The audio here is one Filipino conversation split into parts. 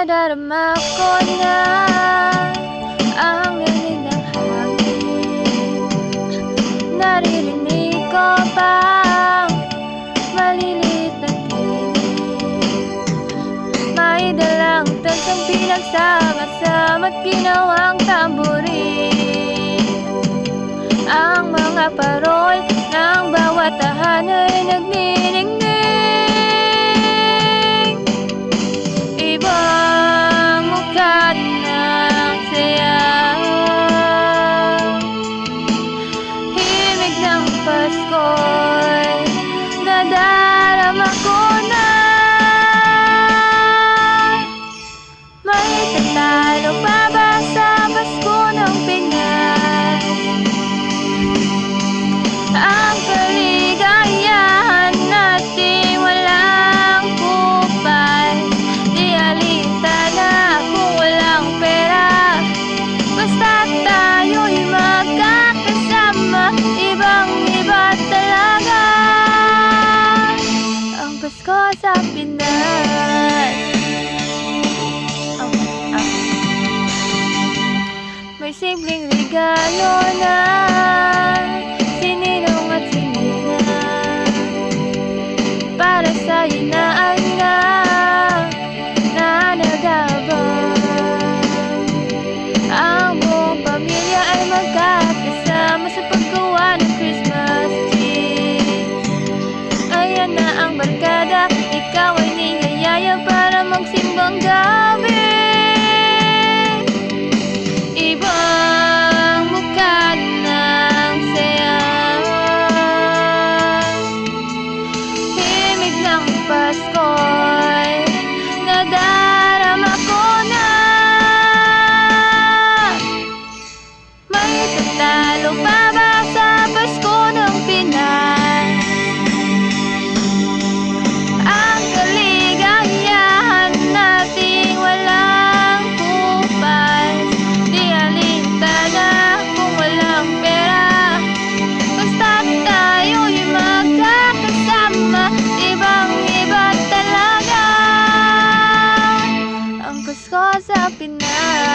Nadarama ko na Ang lamig ng hangin Naririnig ko pang Maliliit na tinig. May dalang tansang pinagsama-sama At ginawang tamburin Ang mga parol ng bawat tahan ay nagmimili llama con Pinas um, um. May simpleng regalo Happy now.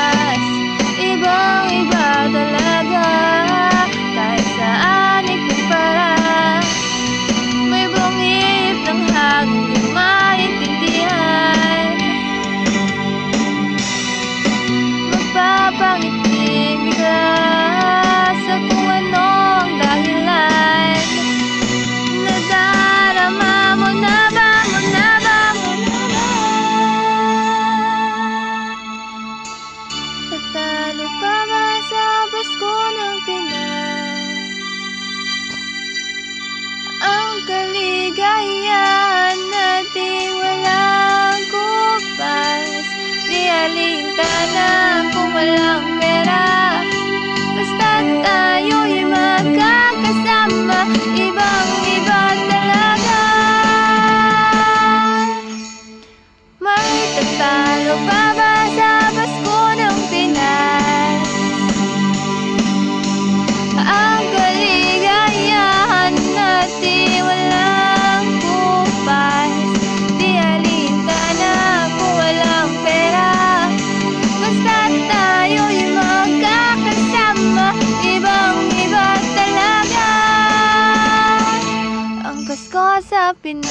sana pumalang sa Pinas